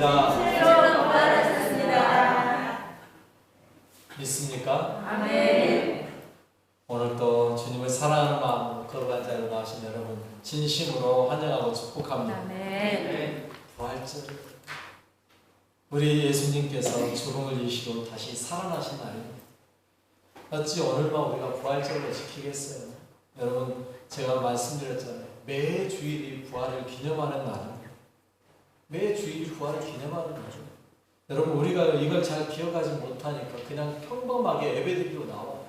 부활하셨습니다. 믿습니까? 아멘. 오늘 또 주님을 사랑하는 마음으로 걸어간 자로 나오신 여러분 진심으로 환영하고 축복합니다. 아멘. 부활절 우리 예수님께서 죽음을 이기시고 다시 살아나신 날입니다. 어찌 오늘만 우리가 부활절로 지키겠어요? 여러분 제가 말씀드렸잖아요. 매 주일이 부활을 기념하는 날입니다. 매 주일이 부활을 기념하는 날입니다. 여러분 우리가 이걸 잘 기억하지 못하니까 그냥 평범하게 예배드리러 나와요.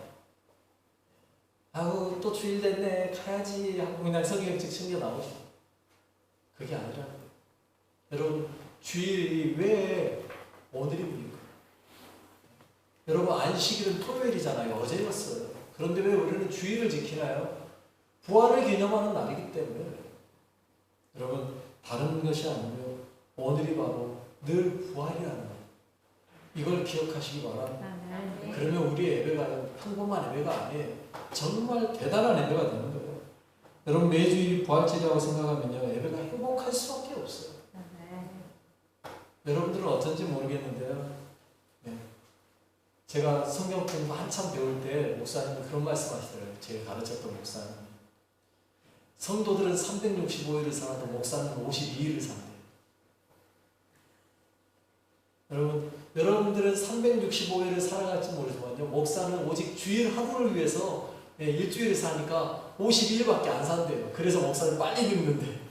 아우 또 주일 됐네 가야지 하고 그냥 성경책 챙겨 나오죠. 그게 아니라 여러분 주일이 왜 오늘입니까? 여러분 안식일은 토요일이잖아요. 어제였어요. 그런데 왜 우리는 주일을 지키나요? 부활을 기념하는 날이기 때문에 여러분 다른 것이 아니고 오늘이 바로 늘 부활이라는 것. 이걸 기억하시기 바랍니다. 아멘. 그러면 우리 예배가 평범한 예배가 아니에요. 정말 대단한 예배가 되는 거예요. 여러분 매주일 부활절이라고 생각하면요 예배가 행복할 수밖에 없어요. 아멘. 여러분들은 어떤지 모르겠는데요. 네. 제가 성경 공부 한참 배울 때 목사님이 그런 말씀 하시더라고요. 제가 가르쳤던 목사님. 성도들은 365일을 살아도 목사는 52일을 산대요. 여러분, 여러분들은 365일을 살아갈지 모르지만요. 목사는 오직 주일 하루를 위해서 예, 일주일을 사니까 52일밖에 안 산대요. 그래서 목사는 빨리 늙는데.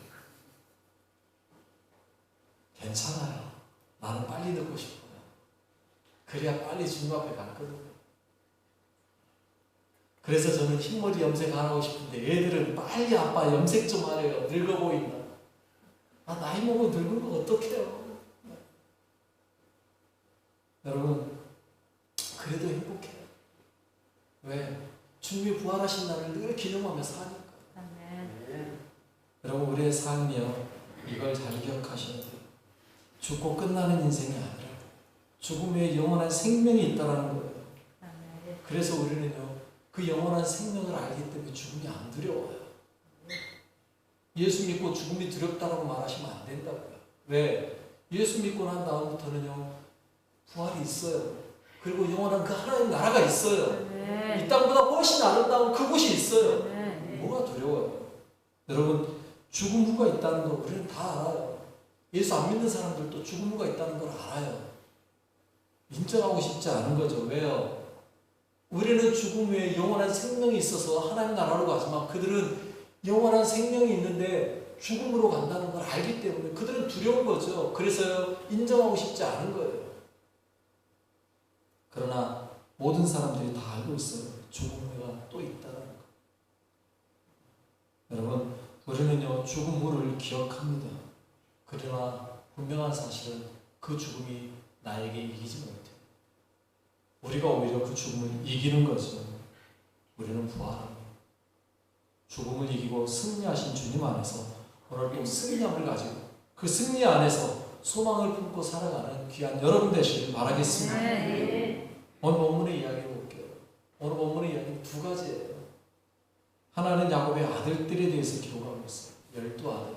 괜찮아요. 나는 빨리 늙고 싶어요. 그래야 빨리 주님 앞에 갔거든요. 그래서 저는 흰머리 염색 안 하고 싶은데 애들은 빨리 아빠 염색 좀 하래요. 늙어 보인다. 아 나이 먹으면 늙은 거 어떡해요. 여러분 그래도 행복해요. 왜? 주님이 부활하신 날을 늘 기념하며 사니까. 아멘. 여러분 우리의 삶이요 이걸 잘 기억하셔야 돼요. 죽고 끝나는 인생이 아니라 죽음 에 영원한 생명이 있다라는 거예요. 그래서 우리는요 그 영원한 생명을 알기 때문에 죽음이 안 두려워요. 예수 믿고 죽음이 두렵다라고 말하시면 안 된다고요. 왜? 예수 믿고 난 다음부터는요 부활이 있어요. 그리고 영원한 그 하나님 나라가 있어요. 아멘. 이 땅보다 훨씬 아름다운 그곳이 있어요. 아멘. 뭐가 두려워요? 여러분 죽음 후가 있다는 거 우리는 다 알아요. 예수 안 믿는 사람들도 죽음 후가 있다는 걸 알아요. 인정하고 싶지 않은 거죠. 왜요? 우리는 죽음 후에 영원한 생명이 있어서 하나님 나라로 가지만 그들은 영원한 생명이 있는데 죽음으로 간다는 걸 알기 때문에 그들은 두려운 거죠. 그래서 인정하고 싶지 않은 거예요. 그러나 모든 사람들이 다 알고 있어요. 죽음 후가 또 있다는 거. 여러분, 우리는요, 죽음 후를 기억합니다. 그러나 분명한 사실은 그 죽음이 나에게 이기지 못해요. 우리가 오히려 그 죽음을 이기는 거죠. 우리는 부활합니다. 죽음을 이기고 승리하신 주님 안에서 오늘 또 승리함을 가지고 그 승리 안에서 소망을 품고 살아가는 귀한 여러분 되시길 바라겠습니다. 아멘. 오늘 본문의 이야기를 볼게요. 오늘 본문의 이야기는 두 가지예요. 하나는 야곱의 아들들에 대해서 기록하고 있어요. 열두 아들.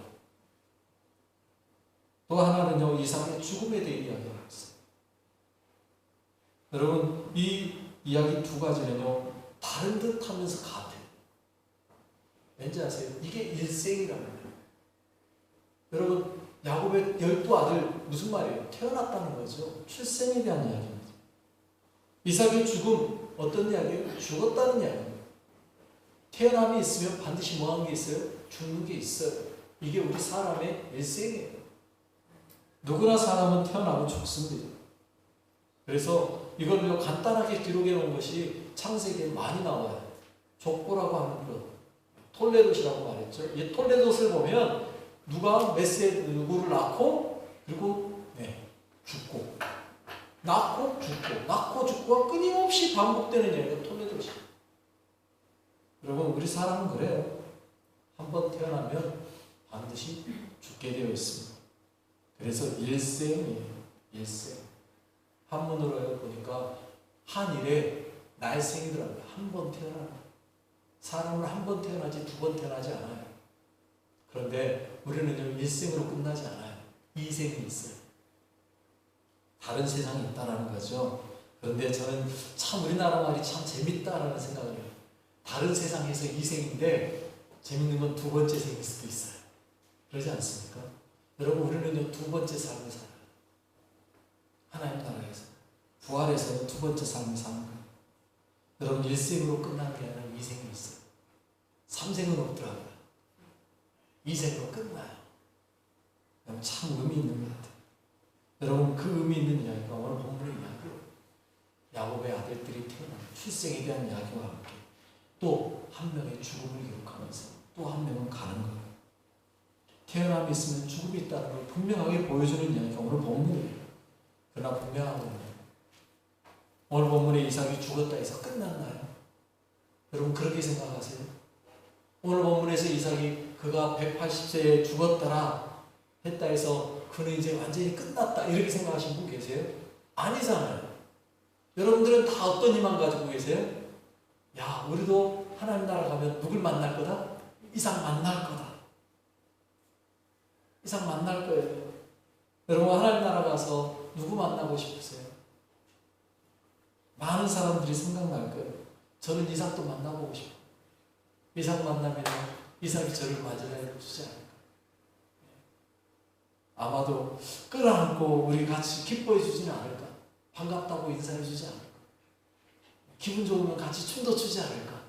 또 하나는요, 이삭의 죽음에 대해 이야기하고 있어요. 여러분, 이 이야기 두 가지는요, 다른 듯 하면서 같아요. 왠지 아세요? 이게 일생이라는 거예요. 여러분, 야곱의 열두 아들 무슨 말이에요? 태어났다는 거죠. 출생에 대한 이야기입니다. 이삭의 죽음 어떤 이야기예요? 죽었다는 이야기입니다. 태어남이 있으면 반드시 뭐 하는 게 있어요? 죽는 게 있어요. 이게 우리 사람의 일생이에요. 누구나 사람은 태어나면 죽습니다. 그래서 이걸 간단하게 기록해 놓은 것이 창세기에 많이 나와요. 족보라고 하는 것. 톨레도시라고 말했죠. 이 톨레도스를 보면 누가 메세 누구를 낳고 그리고 네, 죽고 낳고 죽고 낳고 죽고가 끊임없이 반복되는 얘기가 톨레도시. 여러분 우리 사람은 그래요. 한번 태어나면 반드시 죽게 되어 있습니다. 그래서 일생이에요. 일생. 한문으로 보니까 한 일에 날생이더라고요. 한 번 태어나. 사람은 한 번 태어나지 두 번 태어나지 않아요. 그런데 우리는요 일생으로 끝나지 않아요. 이생이 있어요. 다른 세상이 있다라는 거죠. 그런데 저는 참 우리나라 말이 참 재밌다라는 생각을 해요. 다른 세상에서 이 생인데 재밌는 건 두 번째 생일 수도 있어요. 그러지 않습니까? 여러분 우리는요 두 번째 삶을 살아요. 하나님 나라에서 부활해서 두 번째 삶을 사는 거예요. 여러분 일생으로 끝나는 게 아니라 이생이 있어요. 삼생은 없더라고요. 이생으로 끝나요. 참 의미 있는 것 같아요. 여러분 그 의미 있는 이야기가 오늘 본문의 이야기예요. 야곱의 아들들이 태어난 출생에 대한 이야기와 함께 또 한 명의 죽음을 기록하면서 또 한 명은 가는 거예요. 태어남이 있으면 죽음이 있다는 걸 분명하게 보여주는 이야기가 오늘 본문이에요. 그러나 분명한 건요. 오늘 본문에 이삭이 죽었다 해서 끝났나요? 여러분 그렇게 생각하세요? 오늘 본문에서 이삭이 그가 180세에 죽었더라 했다 해서 그는 이제 완전히 끝났다 이렇게 생각하시는 분 계세요? 아니잖아요. 여러분들은 다 어떤 희망 가지고 계세요? 야, 우리도 하나님 나라 가면 누굴 만날 거다? 이상 만날 거다. 이상 만날 거예요. 여러분 하나님 나라 가서 누구 만나고 싶으세요? 많은 사람들이 생각날 거예요. 저는 이삭도 만나보고 싶어요. 이삭 만나면 이삭이 저를 맞이해 주지 않을까. 아마도 끌어안고 우리 같이 기뻐해 주지는 않을까. 반갑다고 인사해 주지 않을까. 기분 좋으면 같이 춤도 추지 않을까.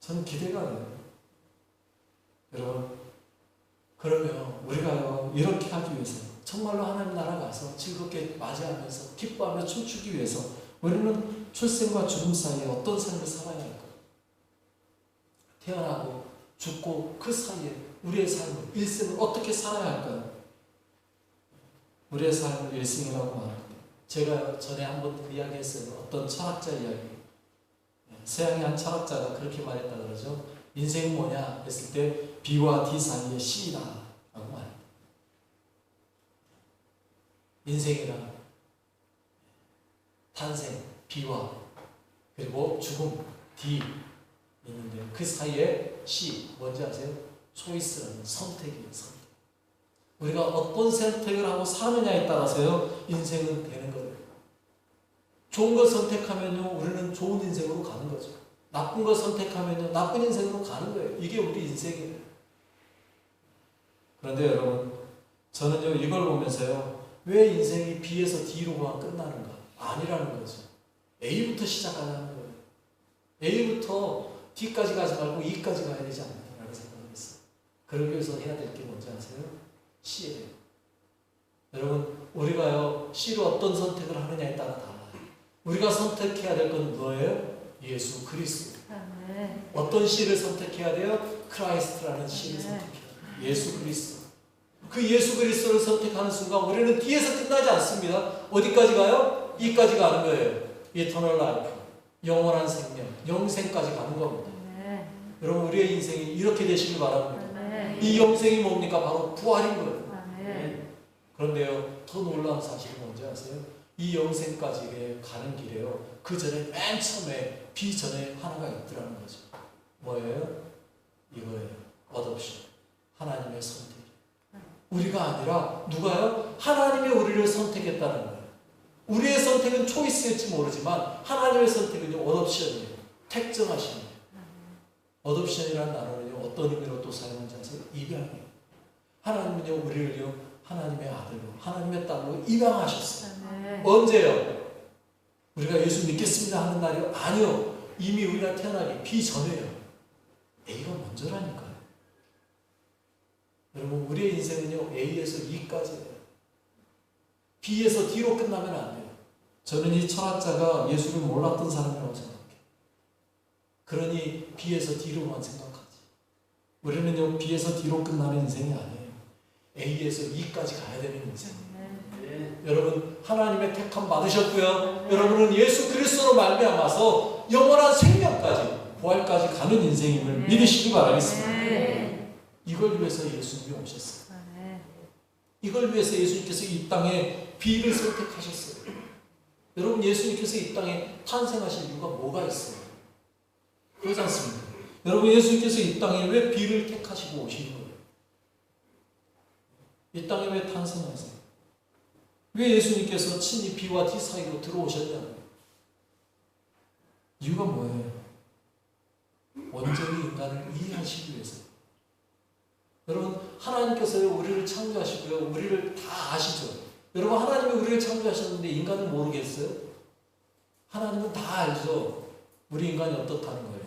저는 기대가 돼요. 여러분, 그러면 우리가 이렇게 하기 위해서 정말로 하나님 나라 가서 즐겁게 맞이하면서 기뻐하며 춤추기 위해서 우리는 출생과 죽음 사이에 어떤 삶을 살아야 할까? 태어나고 죽고 그 사이에 우리의 삶을 일생을 어떻게 살아야 할까요? 우리의 삶을 일생이라고 말합니다. 제가 전에 한번 그 이야기 했어요. 어떤 철학자 이야기. 서양의 한 철학자가 그렇게 말했다 그러죠. 인생이 뭐냐 했을 때 B와 D 사이의 C다 라고 말합니다. 인생이란 탄생 B와 그리고 죽음 D 있는데 그 사이에 C 뭔지 아세요? 초이스라는 선택이에요. 선택. 우리가 어떤 선택을 하고 사느냐에 따라서요 인생은 되는 거예요. 좋은 걸 선택하면요 우리는 좋은 인생으로 가는 거죠. 나쁜 걸 선택하면요 나쁜 인생으로 가는 거예요. 이게 우리 인생이에요. 그런데 여러분 저는요 이걸 보면서요 왜 인생이 B에서 D로만 끝나는가? 아니라는 거죠. A부터 시작하자는 거예요. A부터 D까지 가지 말고 E까지 가야 되지 생각했어요. 위해서 해야 될 게 뭔지 아세요? C예요. 여러분 우리가요 C로 어떤 선택을 하느냐에 따라 달라요. 우리가 선택해야 될 건 뭐예요? 예수 그리스도. 어떤 C를 선택해야 돼요? 크라이스트라는 C를 네. 선택해야 돼요. 예수 그리스도. 그 예수 그리스도를 선택하는 순간 우리는 D에서 끝나지 않습니다. 어디까지 가요? E까지 가는 거예요. 이터널 라이프. 영원한 생명, 영생까지 가는 겁니다. 여러분 우리의 인생이 이렇게 되시길 바랍니다. 이 영생이 뭡니까? 바로 부활인 거예요. 아멘. 그런데요, 더 놀라운 사실이 뭔지 아세요? 이 영생까지 가는 길에요. 그 전에 맨 처음에 비 전에 하나가 있더라는 거죠. 뭐예요? 이거예요. 어답션. 하나님의 선택. 우리가 아니라 누가요? 하나님이 우리를 선택했다는 거예요. 우리의 선택은 초이스일지 모르지만 하나님의 선택은요 어답션이에요. 택정하신 거예요. 어답션이라는 단어는요 어떤 의미로 또 사용하는지? 입양이에요. 하나님은요 우리를요 하나님의 아들로 하나님의 딸로 입양하셨어요. 아멘. 언제요? 우리가 예수 믿겠습니다 하는 날이요? 아니요. 이미 우리가 태어나기 비전에요. A가 먼저라니까요. 여러분 우리의 인생은요 A에서 E까지예요. B에서 D로 끝나면 안 돼요. 저는 이 철학자가 예수를 몰랐던 사람이라고 생각해요. 그러니 B에서 D로만 생각하지. 우리는요 B에서 D로 끝나는 인생이 아니에요. A에서 E까지 가야 되는 인생. 아멘. 여러분 하나님의 택함 받으셨고요. 여러분은 예수 그리스도로 말미암아서 영원한 생명까지 부활까지 가는 인생임을 네. 믿으시기 바라겠습니다. 아멘. 이걸 위해서 예수님이 오셨어요. 아멘. 이걸 위해서 예수님께서 이 땅에 비를 선택하셨어요. 여러분 예수님께서 이 땅에 탄생하신 이유가 뭐가 있어요? 그렇지 않습니까? 여러분 예수님께서 이 땅에 왜 비를 택하시고 오신 거예요? 이 땅에 왜 탄생하세요? 왜 예수님께서 친히 B와 D 사이로 들어오셨냐? 이유가 뭐예요? 온전히 인간을 이해하시기 위해서. 여러분, 하나님께서 우리를 창조하시고요. 우리를 다 아시죠? 여러분, 하나님이 우리를 창조하셨는데 인간은 모르겠어요? 하나님은 다 알죠? 우리 인간이 어떻다는 거예요.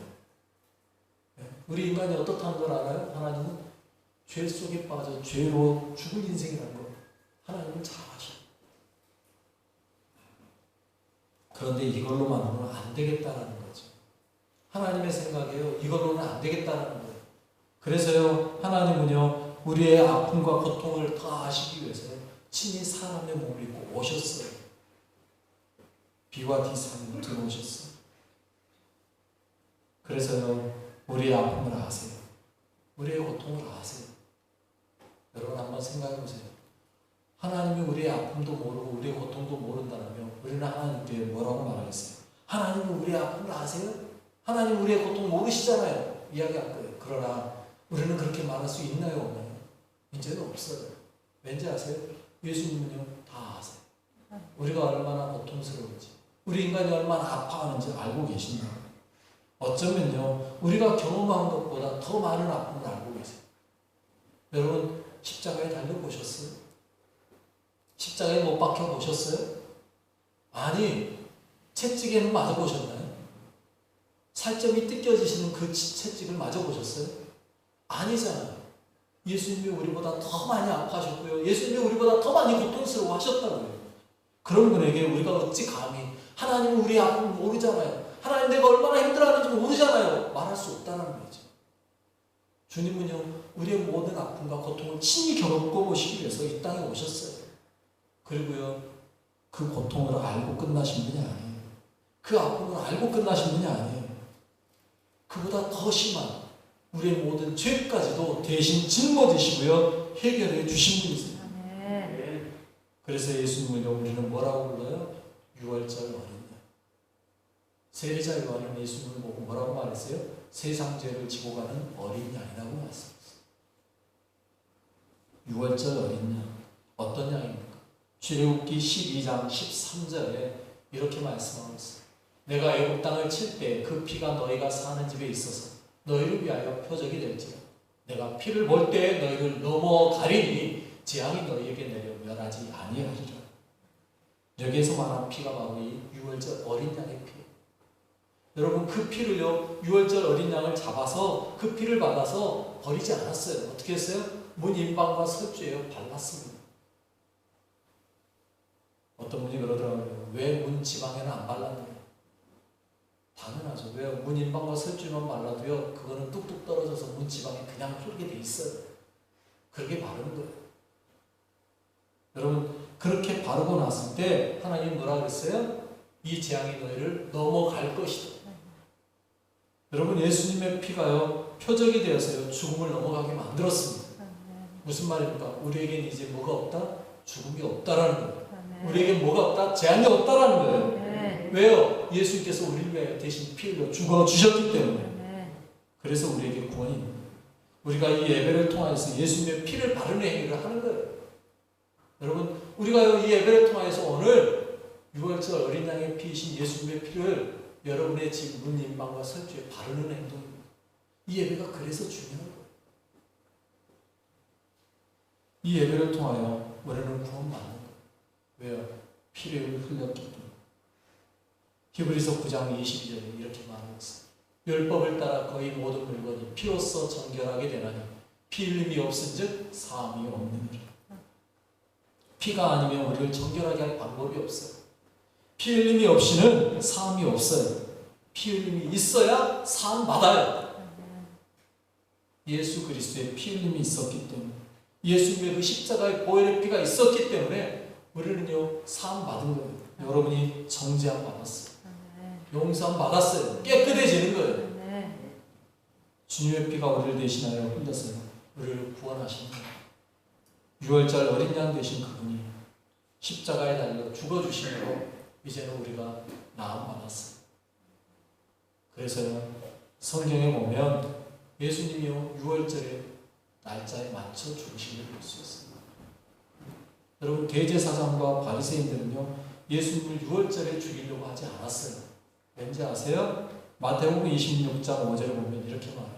네? 우리 인간이 어떻다는 걸 알아요? 하나님은 죄 속에 빠져 죄로 죽을 인생이라는 거 하나님은 잘 아셔. 그런데 이걸로만으로는 안 되겠다라는 거죠. 하나님의 생각이에요. 이걸로는 안 되겠다라는 거예요. 그래서요, 하나님은요, 우리의 아픔과 고통을 다 아시기 위해서요, 친히 사람의 몸을 입고 오셨어요. 비와 디산으로 들어오셨어요. 그래서요, 우리의 아픔을 아세요. 우리의 고통을 아세요. 여러분 한번 생각해 보세요. 하나님이 우리의 아픔도 모르고 우리의 고통도 모른다면 우리는 하나님께 뭐라고 말하겠어요? 하나님은 우리의 아픔을 아세요? 하나님 우리의 고통 모르시잖아요. 이야기할 거예요. 그러나 우리는 그렇게 말할 수 있나요? 없나요? 이제는 없어요. 왠지 아세요? 예수님은요 다 아세요. 우리가 얼마나 고통스러운지 우리 인간이 얼마나 아파하는지 알고 계십니다. 어쩌면요 우리가 경험한 것보다 더 많은 아픔을 알고 계세요. 여러분 십자가에 달려 보셨어요? 십자가에 못 박혀 보셨어요? 아니 채찍에는 맞아 보셨나요? 살점이 뜯겨지시는 그 채찍을 맞아 보셨어요? 아니잖아요. 예수님이 우리보다 더 많이 아파하셨고요. 예수님이 우리보다 더 많이 고통스러워 하셨다고요. 그런 분에게 우리가 어찌 감히 하나님은 우리 아픔을 모르잖아요. 하나님 내가 얼마나 힘들어하는지 모르잖아요. 말할 수 없다는 거죠. 주님은요, 우리의 모든 아픔과 고통을 친히 겪어보시기 위해서 이 땅에 오셨어요. 그리고요, 그 고통을 알고 끝나신 분이 아니에요. 그 아픔을 알고 끝나신 분이 아니에요. 그보다 더 심한 우리의 모든 죄까지도 대신 짊어지시고요, 해결해 주신 분이세요. 네. 그래서 예수님을 우리는 뭐라고 불러요? 유월절 어린 양. 세례자 요한은 예수님을 보고 뭐라고 말했어요? 세상 죄를 지고 가는 어린 양이라고 말씀했어요. 유월절 어린 양. 어떤 양입니까? 출애굽기 12장 13절에 이렇게 말씀하고 있어요. 내가 애굽 땅을 칠 때 그 피가 너희가 사는 집에 있어서 너희를 위하여 표적이 될지라. 내가 피를 볼 때 너희를 넘어가리니 재앙이 너희에게 내려 멸하지 아니하리라. 여기에서 말한 피가 바로 이 유월절 어린 양의 피. 여러분 그 피를요 유월절 어린 양을 잡아서 그 피를 받아서 버리지 않았어요. 어떻게 했어요? 문 인방과 설주에 발랐습니다. 어떤 분이 그러더라고요. 왜 문 지방에는 안 발랐느냐? 당연하죠. 왜요? 문 인방과 설주만 발라도요 그거는 뚝뚝 떨어져서 문 지방에 그냥 흐르게 돼 있어요. 그렇게 바르는 거예요. 여러분 그렇게 바르고 났을 때 하나님 뭐라 그랬어요? 이 재앙이 너희를 넘어갈 것이다. 여러분 예수님의 피가요 표적이 되어서요 죽음을 넘어가게 만들었습니다. 무슨 말입니까? 우리에겐 이제 뭐가 없다? 죽음이 없다라는 거예요. 우리에겐 뭐가 없다? 재앙이 없다라는 거예요. 왜요? 예수님께서 우리를 위하여 대신 피 흘려 죽어 주셨기 때문에. 그래서 우리에게 구원이 있는 거예요. 우리가 이 예배를 통하여서 예수님의 피를 바르는 행위를 하는 거예요. 여러분, 우리가 이 예배를 통하여서 오늘 6월절 어린 양의 피이신 예수님의 피를 여러분의 집문 인방과 설주에 바르는 행동입니다. 이 예배가 그래서 중요한 거예요. 이 예배를 통하여 우리는 구원받는 거예요. 왜요? 피를 흘렸기 때문에. 히브리서 9장 22절에 이렇게 있어요. 율법을 따라 거의 모든 물건이 피로써 정결하게 되나니 피 흘림이 없은즉 사함이 없느니라. 피가 아니면 우리를 정결하게 할 방법이 없어요. 피 흘림이 없이는 사함이 없어요. 피 흘림이 있어야 사함 받아요. 예수 그리스도의 피 흘림이 있었기 때문에 예수님의 그 십자가의 보혈의 피가 있었기 때문에 우리는요 사함 받은 거예요. 여러분이 정죄함 받았어요. 용서함 받았어요. 깨끗해지는 거예요. 주님의 피가 우리를 대신하여 흘렸어요. 우리를 구원하신 거예요. 6월절 어린 양 되신 그분이 십자가에 달려 죽어주심으로 이제는 우리가 나음 받았어요. 그래서요, 성경에 보면 예수님이요, 6월절에 날짜에 맞춰 죽으심을 볼수 있습니다. 여러분 대제사장과 바리새인들은요 예수님을 유월절에 죽이려고 하지 않았어요. 왠지 아세요? 마태복음 26장 5절에 보면 이렇게 말해요.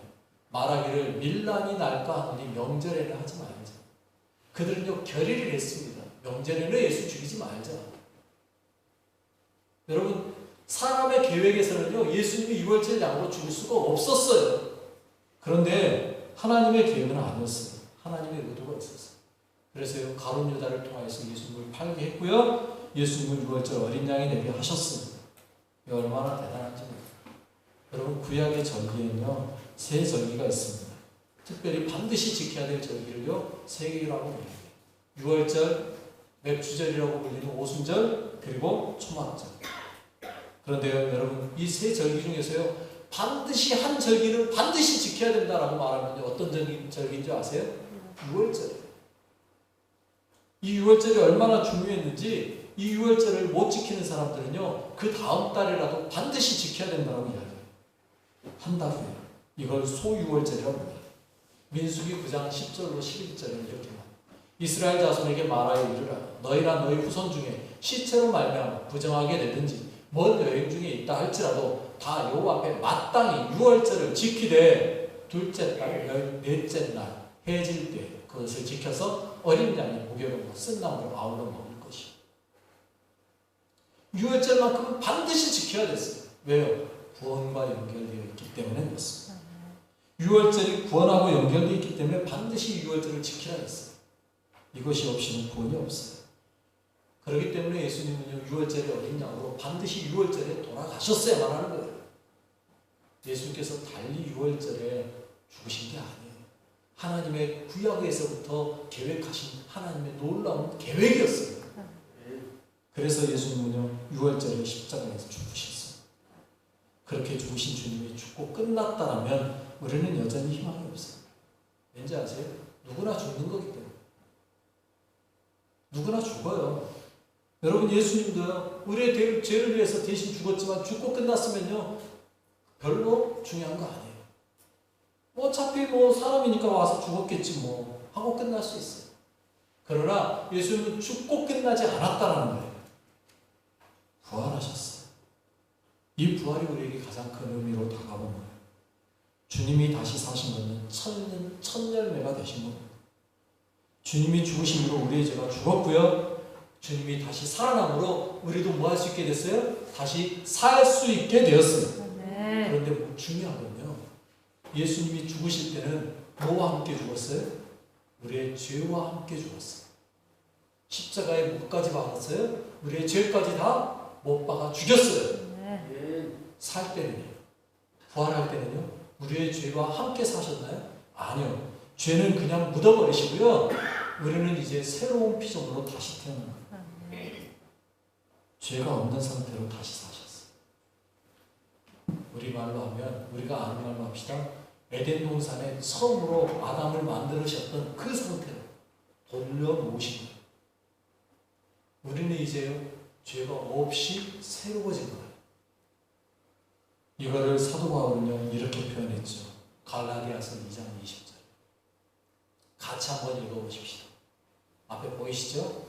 말하기를 밀란이 날까 하니 명절에는 하지 말자. 그들은요 결의를 했습니다. 명절에는 예수 죽이지 말자. 여러분 사람의 계획에서는요 예수님이 유월절 양으로 죽을 수가 없었어요. 그런데 하나님의 계획은 아니었어요. 하나님의 의도가 있었어요. 그래서요 가론 유다를 통하여서 예수님을 팔게 했고요 예수님을 유월절 어린 양이 되게 하셨습니다. 이 얼마나 대단한지. 여러분 구약의 절기에는요 세 절기가 있습니다. 특별히 반드시 지켜야 될 절기를요 세 개라고 불립니다. 유월절, 맥주절이라고 불리는 오순절, 그리고 초막절. 그런데요 여러분 이 세 절기 중에서요 반드시 한 절기는 반드시 지켜야 된다라고 말하면요 어떤 절기, 절기인 줄 아세요? 유월절이에요. 이 유월절이 얼마나 중요했는지 이 유월절을 못 지키는 사람들은요 그 다음 달이라도 반드시 지켜야 된다고 이야기해요. 한다고요. 이걸 소유월절이라고 합니다. 민수기 9장 10절로 11절에 이렇게 말합니다. 이스라엘 자손에게 말하여 이르라 너희나 너희 후손 중에 시체로 말미암아 부정하게 되든지 먼 여행 중에 있다 할지라도 다 여호와 앞에 마땅히 유월절을 지키되 둘째 달 열넷째 날 해질 때 그것을 지켜서 어린 양의 무교로 쓴 나무로 아울러 먹을 것이. 유월절만큼은 반드시 지켜야 됐어요. 왜요? 구원과 연결되어 있기 때문에 그렇습니다. 유월절이 구원하고 연결되어 있기 때문에 반드시 유월절을 지키라 했어요. 이것이 없이는 구원이 없어요. 그렇기 때문에 예수님은요, 유월절의 어린 양으로 반드시 유월절에 돌아가셨어야만 하는 거예요. 예수님께서 달리 유월절에 죽으신 게 아니에요. 하나님의 구약에서부터 계획하신 하나님의 놀라운 계획이었어요. 그래서 예수님은요, 유월절에 십자가에서 죽으셨어요. 그렇게 죽으신 주님이 죽고 끝났다라면 우리는 여전히 희망이 없어요. 왠지 아세요? 누구나 죽는 거기 때문에. 누구나 죽어요. 여러분 예수님도요, 우리의 대- 죄를 위해서 대신 죽었지만 죽고 끝났으면요, 별로 중요한 거 아니에요. 뭐 어차피 뭐 사람이니까 와서 죽었겠지 뭐 하고 끝날 수 있어요. 그러나 예수님은 죽고 끝나지 않았다는 거예요. 부활하셨어요. 이 부활이 우리에게 가장 큰 의미로 다가온 거예요. 주님이 다시 사신 것은 천, 천 열매가 되신 겁니다. 주님이 죽으심으로 우리의 죄가 죽었고요. 주님이 다시 살아남으로 우리도 뭐 할 수 있게 됐어요? 다시 살 수 있게. 네. 그런데 뭐 중요한 건요. 예수님이 죽으실 때는 뭐와 함께 죽었어요? 우리의 죄와 함께 죽었어요. 십자가에 못까지 박았어요. 우리의 죄까지 다 못 박아 죽였어요. 네. 살 때는요. 부활할 때는요. 우리의 죄와 함께 사셨나요? 아니요. 죄는 그냥 묻어버리시고요. 우리는 이제 새로운 피조물로 다시 거예요. 죄가 없는 상태로 다시 사셨어요. 우리 말로 하면 우리가 아는 말로 합시다. 에덴 동산에 처음으로 아담을 만드셨던 그 상태로 돌려놓으신 거예요. 우리는 이제요 죄가 없이 새로워진 거예요. 이거를 사도 바울은요 이렇게 표현했죠. 갈라디아서 2장 20절. 같이 한번 읽어보십시오. 앞에 보이시죠?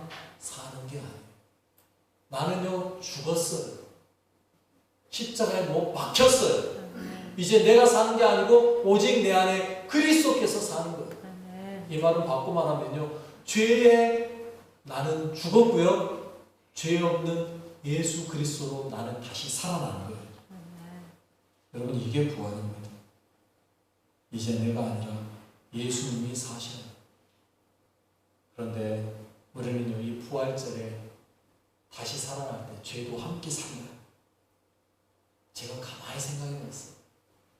나는요 죽었어요. 십자가에 못 박혔어요. 이제 내가 사는 게 아니고 오직 내 안에 그리스도께서 사는 거예요. 네. 이 말을 바꿔 말하면요. 죄에 나는 죽었고요. 죄 없는 예수 그리스도로 나는 다시 살아나는 거예요. 여러분 이게 부활입니다. 이제 내가 아니라 예수님이 사셔요. 그런데 우리는요 이 부활절에 다시 살아날 때 죄도 함께 살아요. 제가 가만히 생각해 봤어요.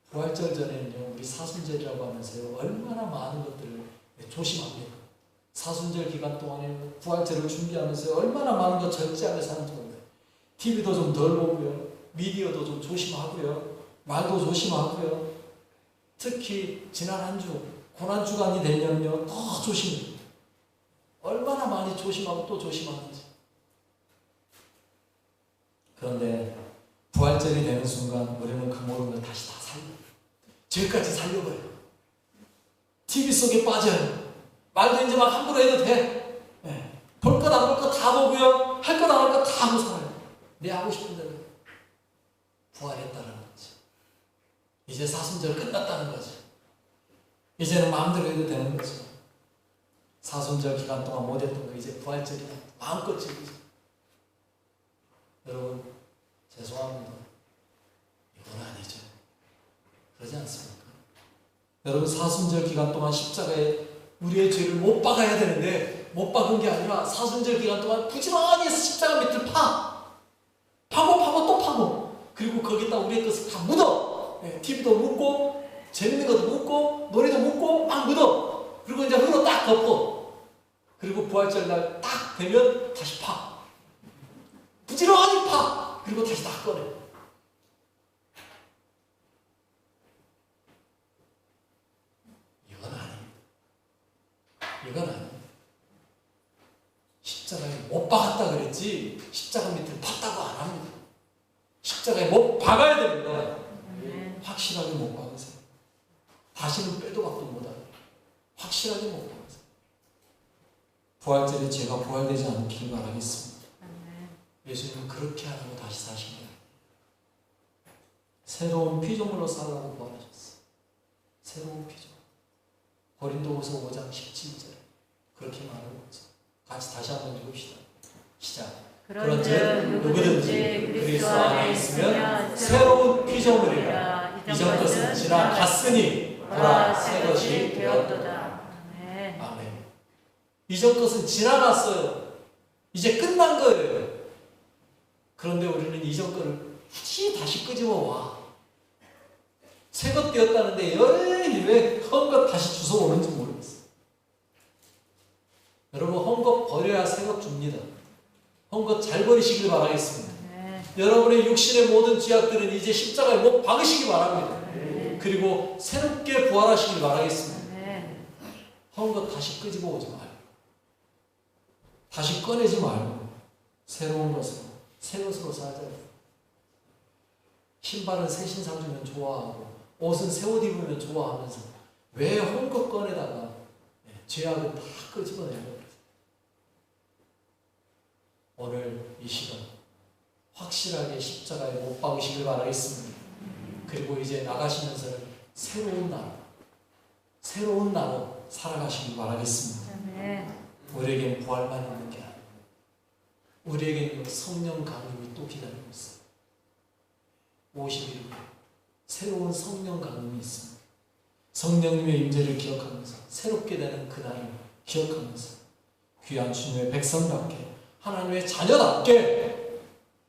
부활절 전에는요 우리 사순절이라고 하면서요 얼마나 많은 것들을 조심합니까? 사순절 기간 동안에 부활절을 준비하면서 얼마나 많은 거 절제하며 사는지 몰라요. TV도 좀 덜 보고요. 미디어도 좀 조심하고요. 말도 조심하고요. 특히 지난 한 주, 고난 주간이 되면요. 더 조심해요. 얼마나 많이 조심하고 또 조심하는지. 그런데 부활절이 되는 순간 우리는 그 모든 걸 다시 다 살려. 죄까지 살려버려요. TV 속에 빠져요. 말도 이제 막 함부로 해도 돼. 예. 볼것 안 볼 것 다 보고요. 할 것 안 할 것 다 하고 살아요. 내 하고 싶은 대로 부활했다는 거지. 이제 사순절 끝났다는 거지. 이제는 마음대로 해도 되는 거지. 사순절 기간 동안 못했던 거 이제 부활절이다. 마음껏 즐기자. 여러분 죄송합니다. 이건 아니죠. 그러지 않습니까? 여러분 사순절 기간 동안 십자가에 우리의 죄를 못 박아야 되는데 못 박은 게 아니라 사순절 기간 동안 부지런히 십자가 밑을 파 파고 파고 또 파고 그리고 거기다 우리의 것을 다 묻어 예, TV도 묻고 재밌는 것도 묻고 노래도 묻고 막 묻어 그리고 이제 흙으로 딱 덮어 그리고 부활절 날 딱 되면 다시 파 부지런히 파 그리고 다시 딱 꺼내 이건 아닙니다. 이건 아닙니다. 십자가에 못 박았다 그랬지 십자가 밑을 팠다고 안 합니다. 십자가에 못 박아야 됩니다. 아멘. 확실하게 못 박으세요. 다시는 빼도 박도 못하게 확실하게 못 박으세요. 부활절에 제가 부활되지 않기를 바라겠습니다. 예수님은 그렇게 하라고 다시 사신 거예요. 새로운 피조물로 살아라고 부활하셨어요. 새로운 피조물. 고린도후서 5장 17절 그렇게 말하고 있죠. 같이 다시 한번 읽읍시다. 시작. 그런즉 누구든지 그리스도 안에 있으면 새로운 피조물이라. 이전 것은 지나 갔으니 보라 새 것이. 되었도다. 아멘. 아멘. 이전 것은 지나갔어요. 이제 끝난 거예요. 그런데 우리는 이전 거를 굳이 다시 끄집어 와. 새 것 되었다는데 여전히 왜헝것 다시 주워 오는지 모르겠어요. 여러분 헝것 버려야 새 것 줍니다. 헝것 잘 버리시길 바라겠습니다. 아멘. 여러분의 육신의 모든 죄악들은 이제 십자가에 못 박으시기 바랍니다. 아멘. 그리고 새롭게 부활하시길 바라겠습니다. 아멘. 헝거 다시 끄집어 오지 말고 다시 꺼내지 말고 새로운 것으로 새 것으로 살자고 신발은 새 신상 주면 좋아하고 옷은 새 옷 입으면 좋아하면서 왜 헝거 꺼내다가 예, 죄악을 다 끄집어내는 오늘 이 시간 확실하게 십자가에 못 박으시길 바라겠습니다. 그리고 이제 나가시면서 새로운 날 새로운 나로 살아가시길 바라겠습니다. 우리에겐 부활만 있는 게 우리에겐 성령 강림이 또 기다리고 있어요. 51일 새로운 성령 강림이 있습니다. 성령님의 임재를 기억하면서 새롭게 되는 그날을 기억하면서 귀한 주님의 백성답게 하나님의 자녀답게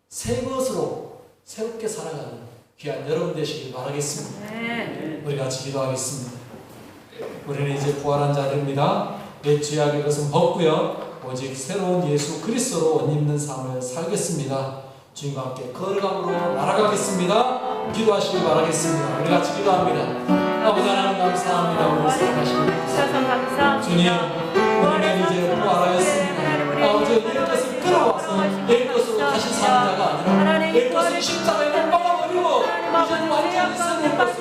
새 것으로 새롭게 살아가는 귀한 여러분 되시길 바라겠습니다. 아멘. 우리 같이 기도하겠습니다. 우리는 이제 부활한 자들입니다. 옛 죄악의 것은 벗고요. 오직 새로운 예수 그리스도로 옷 입는 삶을 살겠습니다. 주님과 함께 걸어감으로 날아가겠습니다. 기도하시길 바라겠습니다. 우리 같이 기도합니다. 아버지 하나님 감사합니다. 주셔서 감사합니다. 주님, 우리는 이제 부활하였습니다. 아버지 옛 것을 끌어와서 옛 것으로 다시 사는 자가 아니라 옛 것을 십자가에 못 박아버리고 이제는 완전히 새로운 것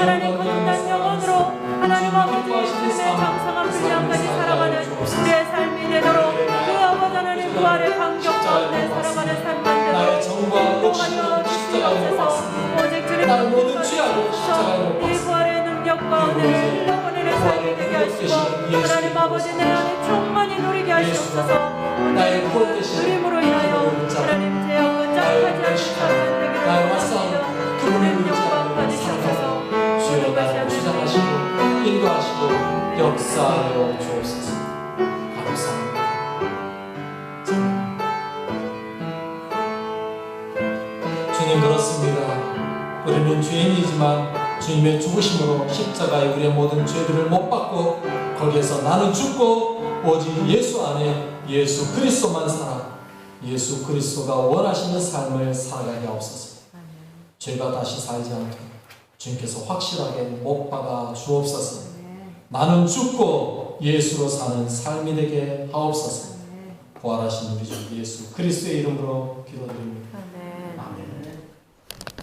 하나님 거듭난 영혼으로 하나님 아버지의 주님의 장성한 분량까지 살아가는 우리의 삶이 되도록 그 아버지 하나님 부활의 감격 가운데 살아가는 삶만 인도하여 십자가에 못 주시옵소서. 오직 주님 이. 부활의 능력 가운데 흘러보내는 삶이 되게 하시고 하나님 아버지 내 안에 충만히 누리게 하시옵소서 나의 되시는 누림으로 인하여 하나님 죄악은 짝하지 삶만 되기를 나의 원 역사하여 주옵소서. 감사합니다. 주님 그렇습니다. 우리는 죄인이지만 주님의 죽으심으로 십자가에 우리의 모든 죄들을 못 받고 거기에서 나는 죽고 오직 예수 안에 예수 그리스도만 살아 예수 그리스도가 원하시는 삶을 살아가게 하옵소서. 죄가 다시 살지 않도록 주님께서 확실하게 못 박아 주옵소서. 나는 죽고 예수로 사는 삶이 되게 하옵소서. 부활하신 우리 주 예수 그리스도의 이름으로 기도드립니다.